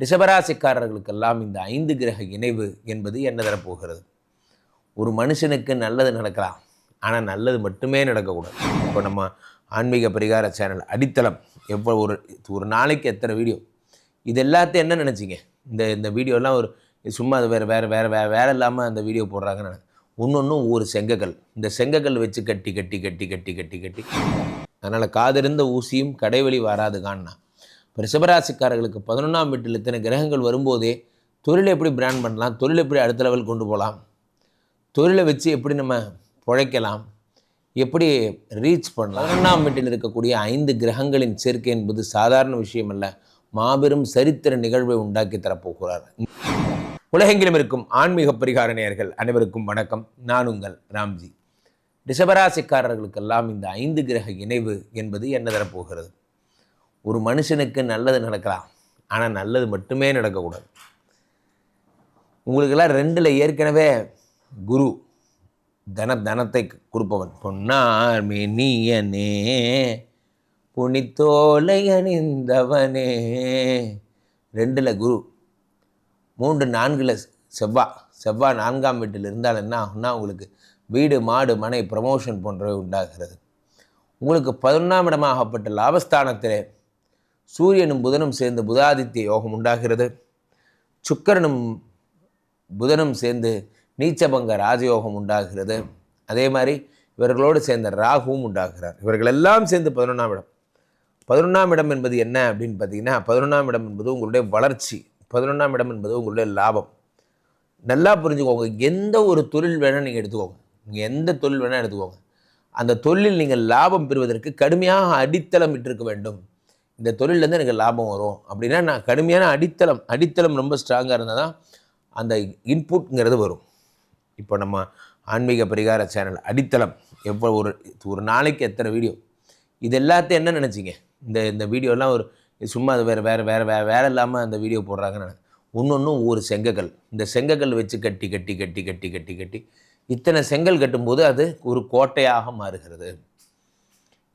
ரிஷபராசிக்காரர்களுக்கெல்லாம் இந்த ஐந்து கிரக இணைவு என்பது என்ன தரப்போகிறது? ஒரு மனுஷனுக்கு நல்லது நடக்கலாம். ஆனால் நல்லது மட்டுமே நடக்கக்கூடாது. இப்போ நம்ம ஆன்மீக பரிகார சேனல் அடித்தளம் எவ்வளோ ஒரு ஒரு நாளைக்கு எத்தனை வீடியோ? இது எல்லாத்தையும் என்ன நினச்சிங்க? இந்த இந்த வீடியோலாம் ஒரு சும்மா அது வேறு வேறு வேறு வேறு வேறு இல்லாமல் அந்த வீடியோ போடுறாங்கன்னு ஒன்று ஒன்றும் ஒவ்வொரு செங்கக்கல் இந்த செங்கக்கல் வச்சு கட்டி கட்டி கட்டி கட்டி கட்டி கட்டி. அதனால் காதிருந்த ஊசியும் கடைவெளி வராதுகான்னா. இப்போ ரிஷபராசிக்காரர்களுக்கு பதினொன்றாம் வீட்டில் இத்தனை கிரகங்கள் வரும்போதே தொழிலை எப்படி பிராண்ட் பண்ணலாம்? தொழிலை எப்படி அடுத்த லெவல் கொண்டு போகலாம்? தொழிலை வச்சு எப்படி நம்ம பிழைக்கலாம்? எப்படி ரீச் பண்ணலாம்? பதினொன்றாம் வீட்டில் இருக்கக்கூடிய ஐந்து கிரகங்களின் சேர்க்கை என்பது சாதாரண விஷயம் அல்ல. மாபெரும் சரித்திர நிகழ்வை உண்டாக்கி தரப்போகிறார். உலகெங்கிலும் இருக்கும் ஆன்மீக பரிகார நேயர்கள் அனைவருக்கும் வணக்கம். நான் உங்கள் ராம்ஜி. ரிஷபராசிக்காரர்களுக்கெல்லாம் இந்த ஐந்து கிரக இணைவு என்பது என்ன தரப்போகிறது? ஒரு மனுஷனுக்கு நல்லது நடக்கலாம் ஆனால் நல்லது மட்டுமே நடக்கக்கூடாது. உங்களுக்கெல்லாம் ரெண்டில் ஏற்கனவே குரு தன தனத்தை கொடுப்பவன். பொன்னார் மேனியனே புனித்தோலை அணிந்தவனே. ரெண்டில் குரு மூன்று நான்கில் செவ்வா செவ்வாய் நான்காம் வீட்டில் இருந்தால் என்ன ஆகும்னா உங்களுக்கு வீடு மாடு மனை ப்ரமோஷன் போன்றவை உண்டாகிறது. உங்களுக்கு பதினொன்றாம் இடமாகப்பட்ட லாபஸ்தானத்திலே சூரியனும் புதனும் சேர்ந்து புதாதித்ய யோகம் உண்டாகிறது. சுக்கரனும் புதனும் சேர்ந்து நீச்சபங்க ராஜயோகம் உண்டாகிறது. அதே மாதிரி இவர்களோடு சேர்ந்த ராகுவும் உண்டாகிறார். இவர்கள் எல்லாம் சேர்ந்து பதினொன்றாம் இடம். பதினொன்றாம் இடம் என்பது என்ன அப்படின்னு பார்த்தீங்கன்னா பதினொன்றாம் இடம் என்பது உங்களுடைய வளர்ச்சி. பதினொன்றாம் இடம் என்பது உங்களுடைய லாபம். நல்லா புரிஞ்சுக்கோங்க. எந்த ஒரு தொழில் வேணால் நீங்கள் எடுத்துக்கோங்க. நீங்கள் எந்த தொழில் வேணால் எடுத்துக்கோங்க. அந்த தொழிலில் நீங்கள் லாபம் பெறுவதற்கு கடுமையாக அடித்தளம் இட்டிருக்க வேண்டும். இந்த தொழிலேருந்து எனக்கு லாபம் வரும். அப்படின்னா நான் கடுமையான அடித்தளம் அடித்தளம் ரொம்ப ஸ்ட்ராங்காக இருந்தால் தான் அந்த இன்புட்ங்கிறது வரும். இப்போ நம்ம ஆன்மீக பரிகார சேனல் அடித்தளம் எவ்வளோ ஒரு ஒரு நாளைக்கு எத்தனை வீடியோ இது எல்லாத்தையும் என்ன நினச்சிங்க? இந்த இந்த வீடியோலாம் ஒரு சும்மா அது வேறு வேறு வேறு வேறு வேறு இல்லாமல் அந்த வீடியோ போடுறாங்கன்னு ஒன்று ஒவ்வொரு செங்கக்கல் இந்த செங்கக்கல் வச்சு கட்டி கட்டி கட்டி கட்டி கட்டி கட்டி இத்தனை செங்கல் கட்டும்போது அது ஒரு கோட்டையாக மாறுகிறது.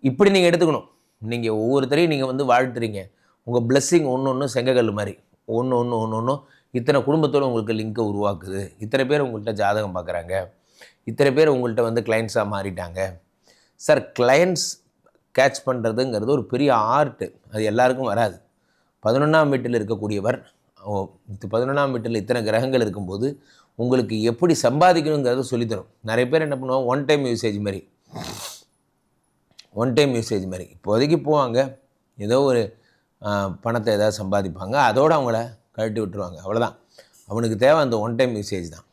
இப்படி நீங்கள் எடுத்துக்கணும். நீங்கள் ஒவ்வொருத்தரையும் நீங்கள் வந்து வாழ்த்துறீங்க. உங்கள் பிளெஸ்ஸிங் ஒன்று ஒன்று செங்ககல் மாதிரி. ஒன்று ஒன்று ஒன்று ஒன்று இத்தனை குடும்பத்தோடு உங்களுக்கு லிங்கை உருவாக்குது. இத்தனை பேர் உங்கள்கிட்ட ஜாதகம் பார்க்குறாங்க இத்தனை பேர் உங்கள்கிட்ட வந்து கிளைண்ட்ஸாக மாறிட்டாங்க. சார் கிளைண்ட்ஸ் கேட்ச் பண்ணுறதுங்கிறது ஒரு பெரிய ஆர்ட்டு அது எல்லாருக்கும் வராது. பதினொன்றாம் வீட்டில் இருக்கக்கூடியவர் ஓ பதினொன்றாம் வீட்டில் இத்தனை கிரகங்கள் இருக்கும்போது உங்களுக்கு எப்படி சம்பாதிக்கணுங்கிறத சொல்லித்தரும். நிறைய பேர் என்ன பண்ணுவாங்க ஒன் டைம் யூசேஜ் மாதிரி. ஒன் டைம் யூசேஜ் மாதிரி. இப்போதைக்கு போவாங்க. ஏதோ ஒரு பணத்தை ஏதாவது சம்பாதிப்பாங்க. அதோடு அவங்கள கழட்டி விட்டுருவாங்க. அவ்வளோதான் அவனுக்கு தேவை அந்த ஒன் டைம் யூசேஜ் தான்.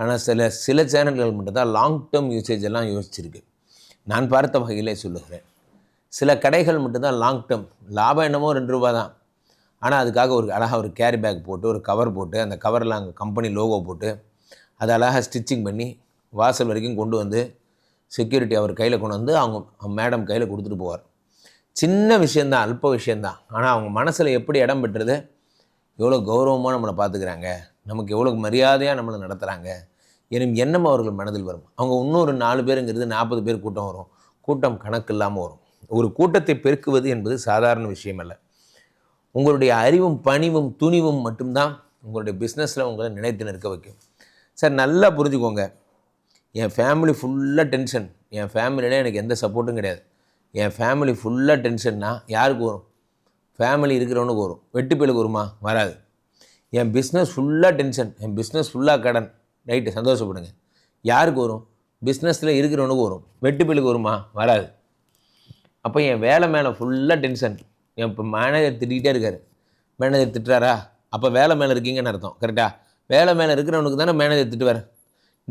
ஆனால் சில சில சேனல்கள் மட்டும்தான் லாங் டேர்ம் யூசேஜ் எல்லாம் யோசிச்சிருக்கு. நான் பார்த்த வகையிலே சொல்லுகிறேன். சில கடைகள் மட்டும்தான் லாங் டேர்ம் லாபம் என்னமோ ரெண்டு ரூபா தான். ஆனால் அதுக்காக ஒரு அழகாக ஒரு கேரி பேக் போட்டு ஒரு கவர் போட்டு அந்த கவரில் அங்கே கம்பெனி லோகோ போட்டு அதை அழகாக ஸ்டிச்சிங் பண்ணி வாசல் வரைக்கும் கொண்டு வந்து செக்யூரிட்டி அவர் கையில் கொண்டு வந்து அவங்க மேடம் கையில் கொடுத்துட்டு போவார். சின்ன விஷயந்தான் அல்ப விஷயந்தான் ஆனால் அவங்க மனசில் எப்படி இடம் பெற்றது? எவ்வளோ கௌரவமாக நம்மளை பார்த்துக்கிறாங்க? நமக்கு எவ்வளோ மரியாதையாக நம்மளை நடத்துகிறாங்க எனும் எண்ணம் அவர்கள் மனதில் வரும். அவங்க இன்னொரு நாலு பேருங்கிறது நாற்பது பேர் கூட்டம் வரும். கூட்டம் கணக்கு இல்லாமல் வரும். ஒரு கூட்டத்தை பெருக்குவது என்பது சாதாரண விஷயம் அல்ல. உங்களுடைய அறிவும் பணிவும் துணிவும் மட்டும்தான் உங்களுடைய பிஸ்னஸில் உங்களை நினைத்து நிற்க வைக்கும். சார் நல்லா புரிஞ்சுக்கோங்க. என் ஃபேமிலி ஃபுல்லாக டென்ஷன் என் ஃபேமிலியில் எனக்கு எந்த சப்போர்ட்டும் கிடையாது. என் ஃபேமிலி ஃபுல்லாக டென்ஷன்னா யாருக்கு வரும்? ஃபேமிலி இருக்கிறவனுக்கு வரும். வெட்டுப்பேலுக்கு வருமா? வராது. என் பிஸ்னஸ் ஃபுல்லாக டென்ஷன் என் பிஸ்னஸ் ஃபுல்லாக கடன். ரைட்டு சந்தோஷப்படுங்க. யாருக்கு வரும்? பிஸ்னஸில் இருக்கிறவனுக்கு வரும். வெட்டுப்பேலுக்கு வருமா? வராது. அப்போ என் வேலை மேலே ஃபுல்லாக டென்ஷன் என் இப்போ மேனேஜர் திட்டிகிட்டே இருக்கார். மேனேஜர் திட்டுறாரா? அப்போ வேலை மேலே இருக்கீங்கன்னு அர்த்தம். கரெக்டாக வேலை மேலே இருக்கிறவனுக்கு தானே மேனேஜர் திட்டுவார்.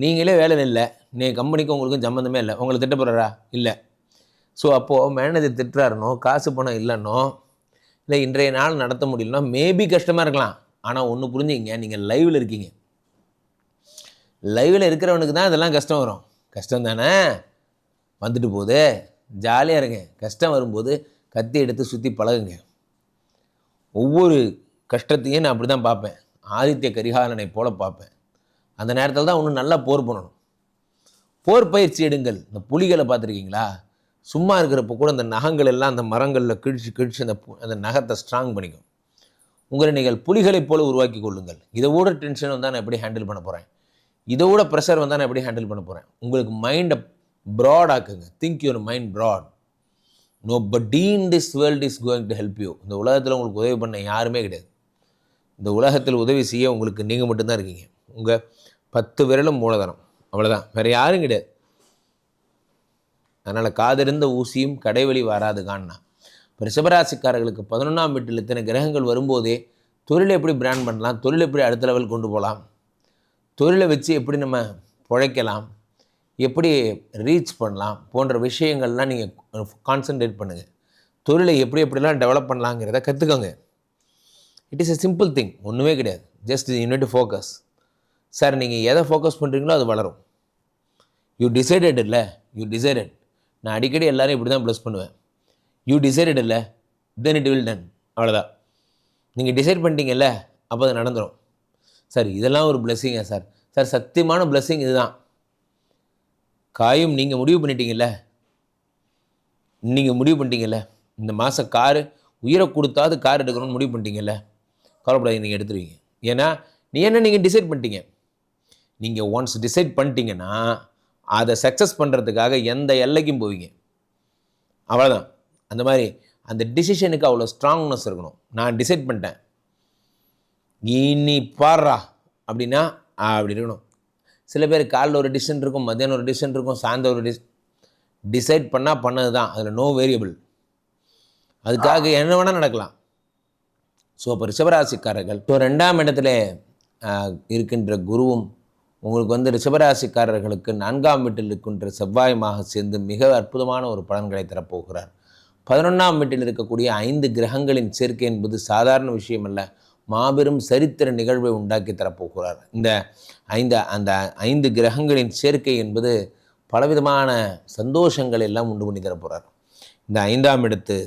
நீங்களே வேலை இல்லை. நீ கம்பெனிக்கும் உங்களுக்கும் சம்மந்தமே இல்லை. உங்களை திட்ட போகிறாரா இல்லை. ஸோ அப்போது மேனேஜர் திட்டுறாருனோ காசு பணம் இல்லைன்னோ இல்லை இன்றைய நாள் நடத்த முடியலன்னா மேபி கஷ்டமாக இருக்கலாம். ஆனால் ஒன்று புரிஞ்சுங்க நீங்கள் லைவில் இருக்கீங்க. லைவில் இருக்கிறவனுக்கு தான் இதெல்லாம் கஷ்டம் வரும். கஷ்டம் தானே? வந்துட்டு போகுது. ஜாலியாக இருங்க. கஷ்டம் வரும்போது கத்தி எடுத்து சுற்றி பழகுங்க. ஒவ்வொரு கஷ்டத்தையும் நான் அப்படி தான் பார்ப்பேன். ஆதித்ய கரிகாலனை போல் பார்ப்பேன். அந்த நேரத்தில் தான் ஒன்று நல்லா போர் பண்ணணும். போர் பயிற்சி எடுங்கள். இந்த புலிகளை பார்த்துருக்கீங்களா? சும்மா இருக்கிறப்ப கூட அந்த நகங்கள் எல்லாம் அந்த மரங்களில் கிழிச்சு கிழிச்சு அந்த பு- அந்த நகத்தை ஸ்ட்ராங் பண்ணிக்கும். உங்களை நீங்கள் புலிகளைப் போல உருவாக்கி கொள்ளுங்கள். இதை விட டென்ஷன் வந்தால் நான் எப்படி ஹேண்டில் பண்ண போகிறேன் இதை விட ப்ரெஷர் வந்தால் நான் எப்படி ஹேண்டில் பண்ண போகிறேன் உங்களுக்கு மைண்டை broad ஆக்குங்க. Think your mind broad no but in this world is going to help you இந்த உலகத்தில் உங்களுக்கு உதவி பண்ண யாருமே கிடையாது. இந்த உலகத்தில் உதவி செய்ய உங்களுக்கு நீங்கள் மட்டும்தான் இருக்கீங்க. உங்கள் பத்து விரலும் மூலதனம். அவ்வளோதான் வேறு யாரும் கிடையாது. அதனால் காதிருந்த ஊசியும் கடைவழி வராது காணா இப்போ ரிஷபராசிக்காரர்களுக்கு பதினொன்றாம் வீட்டில் இத்தனை கிரகங்கள் வரும்போதே தொழிலை எப்படி பிராண்ட் பண்ணலாம்? தொழிலை எப்படி அடுத்த லெவல் கொண்டு போகலாம்? தொழிலை வச்சு எப்படி நம்ம பிழைக்கலாம்? எப்படி ரீச் பண்ணலாம்? போன்ற விஷயங்கள்லாம் நீங்கள் கான்சென்ட்ரேட் பண்ணுங்கள் தொழிலை எப்படி எப்படிலாம் டெவலப் பண்ணலாங்கிறத கற்றுக்கோங்க it is a simple thing ஒன்றுமே கிடையாது. ஜஸ்ட் யூனிட் ஃபோக்கஸ் சார் நீங்கள் எதை ஃபோக்கஸ் பண்ணுறீங்களோ அது வளரும். யூ டிசைடட் இல்லை? யூ டிசைடட் நான் அடிக்கடி எல்லோரும் இப்படி தான் ப்ளஸ் பண்ணுவேன். யூ டிசைடட் இல்லை? தென் இட் வில் டன் அவ்வளோதான் நீங்கள் டிசைட் பண்ணிட்டீங்கல்ல? அப்போ அது நடந்துடும் சார் இதெல்லாம் ஒரு பிளெஸ்ஸிங்க சார். சார் சத்தியமான பிளெஸ்ஸிங் இதுதான். காயும் நீங்கள் முடிவு பண்ணிட்டீங்கல்ல? நீங்கள் முடிவு பண்ணிட்டீங்கல்ல? இந்த மாதம் காரு உயிரை கொடுத்தாவது கார் எடுக்கணும்னு முடிவு பண்ணிட்டீங்கல்ல? கவலைப்படாதீங்க நீங்கள் எடுத்துருவீங்க. ஏன்னா நீ என்ன நீங்கள் டிசைட் பண்ணிட்டீங்க? நீங்கள் ஒன்ஸ் டிசைட் பண்ணிட்டீங்கன்னா அதை சக்ஸஸ் பண்ணுறதுக்காக எந்த எல்லைக்கும் போவீங்க. அவ்வளோதான் அந்த மாதிரி அந்த டிசிஷனுக்கு அவ்வளோ ஸ்ட்ராங்னஸ் இருக்கணும். நான் டிசைட் பண்ணிட்டேன். இனி பாடுறா அப்படின்னா அப்படி இருக்கணும். சில பேர் காலைல ஒரு டிசிஷன் இருக்கும் மத்தியானம் ஒரு டிசிஷன் இருக்கும் சாயந்தரம் ஒரு டிஸ் டிசைட் பண்ணால் பண்ணது தான் அதில் நோ வேரியபிள் அதுக்காக என்ன வேணால் நடக்கலாம். ஸோ இப்போ ரிஷபராசிக்காரர்கள் ஸோ ரெண்டாம் இடத்துல இருக்கின்ற குருவும் உங்களுக்கு வந்து ரிஷபராசிக்காரர்களுக்கு நான்காம் வீட்டில் இருக்கின்ற செவ்வாயுமாக சேர்ந்து மிக அற்புதமான ஒரு பலன்களை தரப்போகிறார். பதினொன்றாம் வீட்டில் இருக்கக்கூடிய ஐந்து கிரகங்களின் சேர்க்கை என்பது சாதாரண விஷயம் அல்ல. மாபெரும் சரித்திர நிகழ்வை உண்டாக்கி தரப்போகிறார். இந்த ஐந்து அந்த ஐந்து கிரகங்களின் சேர்க்கை என்பது பலவிதமான சந்தோஷங்கள் எல்லாம் உண்டு பண்ணி தரப்போகிறார். இந்த ஐந்தாம் இடத்து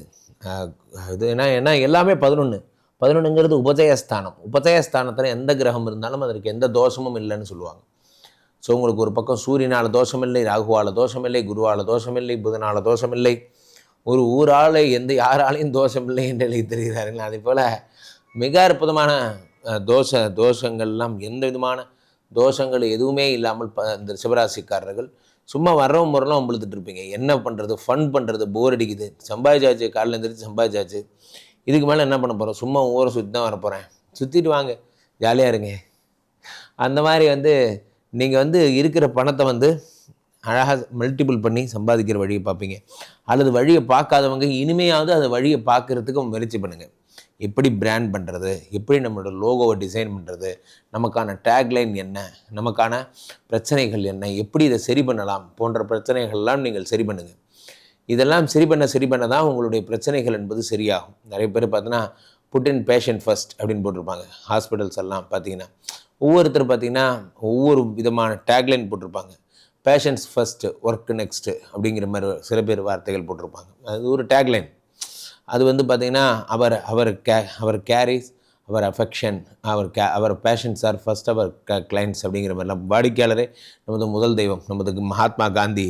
இது ஏன்னா ஏன்னா எல்லாமே பதினொன்று பதினொன்றுங்கிறது உபஜயஸ்தானம். உபஜயஸ்தானத்தில் எந்த கிரகம் இருந்தாலும் அதற்கு எந்த தோஷமும் இல்லைன்னு சொல்லுவாங்க. ஸோ உங்களுக்கு ஒரு பக்கம் சூரியனால் தோஷமில்லை ராகுவால் தோஷமில்லை குருவால் தோஷமில்லை புதனால் தோஷமில்லை. ஒரு ஊரால் எந்த யாராலையும் தோஷமில்லை என்று எழுதி தெரிகிறார்கள். அதே போல் மிக அற்புதமான தோஷ தோஷங்கள்லாம் எந்த விதமான தோஷங்கள் எதுவுமே இல்லாமல் ப இந்த சிவராசிக்காரர்கள் சும்மா வரவும் முறலாம் உம்பளுத்துட்டு இருப்பீங்க. என்ன பண்ணுறது ஃபன் பண்ணுறது போர் அடிக்குது. சம்பாதிச்சாச்சு காலையில் எழுந்திரிச்சு சம்பாதிச்சாச்சு. இதுக்கு மேலே என்ன பண்ண போகிறோம் சும்மா ஊரை சுற்றி தான் வரப்போகிறேன் சுற்றிட்டு வாங்க. ஜாலியாக இருங்க. அந்த மாதிரி வந்து நீங்கள் வந்து இருக்கிற பணத்தை வந்து அழகாக மல்டிபிள் பண்ணி சம்பாதிக்கிற வழியை பார்ப்பீங்க. அல்லது வழியை பார்க்காதவங்க இனிமையாவது அந்த வழியை பார்க்குறதுக்கு முயற்சி பண்ணுங்கள் எப்படி பிராண்ட் பண்ணுறது எப்படி நம்மளோட லோகோவை டிசைன் பண்ணுறது நமக்கான டேக்லைன் என்ன? நமக்கான பிரச்சனைகள் என்ன? எப்படி இதை சரி பண்ணலாம்? போன்ற பிரச்சனைகள்லாம் நீங்கள் சரி பண்ணுங்கள் இதெல்லாம் சரி பண்ண சரி பண்ண தான் உங்களுடைய பிரச்சனைகள் என்பது சரியாகும். நிறைய பேர் பார்த்தீங்கன்னா புட் இன் பேஷண்ட் ஃபர்ஸ்ட் அப்படின்னு போட்டிருப்பாங்க. ஹாஸ்பிட்டல்ஸ் எல்லாம் பார்த்தீங்கன்னா. ஒவ்வொருத்தர் பார்த்தீங்கன்னா ஒவ்வொரு விதமான டேக்லைன் போட்டிருப்பாங்க. பேஷண்ட்ஸ் ஃபஸ்ட்டு ஒர்க் நெக்ஸ்ட்டு அப்படிங்கிற மாதிரி சில பேர் வார்த்தைகள் போட்டிருப்பாங்க. அது ஒரு டேக்லைன் அது வந்து பார்த்திங்கன்னா our our K our cares our affection our K our patients are first our க கிளைண்ட்ஸ் அப்படிங்கிற மாதிரிலாம் வாடிக்கையாளரே நமது முதல் தெய்வம். நமது மகாத்மா காந்தி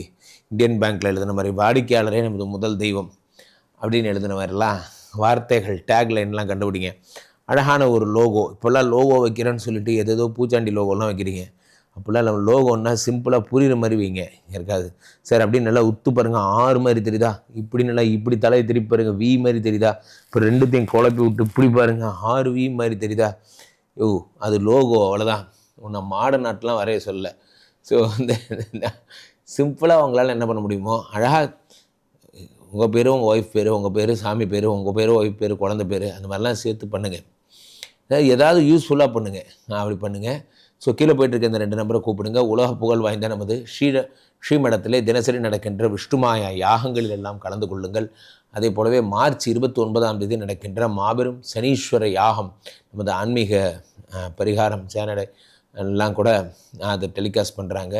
இந்தியன் பேங்க்கில் எழுதின மாதிரி வாடிக்கையாளரே நமது முதல் தெய்வம் அப்படின்னு எழுதின மாதிரிலாம் வார்த்தைகள் டேக்லைன்லாம் கண்டுபிடிங்க. அழகான ஒரு லோகோ இப்போல்லாம் லோகோ வைக்கிறேன்னு சொல்லிட்டு எதேதோ பூச்சாண்டி லோகோலாம் வைக்கிறீங்க. அப்போல்லாம் இல்லை. லோகோன்னா சிம்பிளாக புரிகிற மாதிரி வைங்க. இருக்காது சார் அப்படி நல்லா உத்து பாருங்க. ஆறு மாதிரி தெரியுதா? இப்படி நல்லா இப்படி தலையை திருப்பி பாருங்க. வி மாதிரி தெரியுதா? இப்போ ரெண்டுத்தையும் குழப்பி விட்டு இப்படி பாருங்க. ஆறு வி மாதிரி தெரியுதா? யோ அது லோகோ அவ்வளோதான் உன்னை மாடர்ன் நாட்டெலாம் வரைய சொல்ல ஸோ அந்த சிம்பிளாக உங்களால் என்ன பண்ண முடியுமோ அழகாக உங்கள் பேர் உங்கள் ஒய்ஃப் பேர் உங்கள் பேர் சாமி பேர் உங்கள் பேர் ஒய்ஃப் பேர் குழந்த பேர் அந்த மாதிரிலாம் சேர்த்து பண்ணுங்கள் ஏதாவது யூஸ்ஃபுல்லாக பண்ணுங்கள் அப்படி பண்ணுங்கள் ஸோ கீழே போயிட்டு இருக்க இந்த ரெண்டு நம்பரை கூப்பிடுங்க. உலக புகழ் வாய்ந்த நமது ஸ்ரீ ஸ்ரீமடத்திலே தினசரி நடக்கின்ற விஷ்ணுமாயா யாகங்களில் எல்லாம் கலந்து கொள்ளுங்கள். அதே போலவே மார்ச் இருபத்தி ஒன்பதாம் தேதி நடக்கின்ற மாபெரும் சனீஸ்வர யாகம் நமது ஆன்மீக பரிகாரம் சேனலை எல்லாம் கூட அதை டெலிகாஸ்ட் பண்ணுறாங்க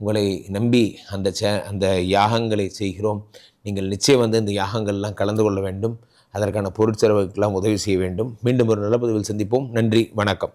உங்களை நம்பி அந்த சே அந்த யாகங்களை செய்கிறோம். நீங்கள் நிச்சயம் வந்து இந்த யாகங்கள்லாம் கலந்து கொள்ள வேண்டும். அதற்கான பொருட்செலவுக்கெல்லாம் உதவி செய்ய வேண்டும். மீண்டும் ஒரு நல்ல பதிவில் சந்திப்போம். நன்றி வணக்கம்.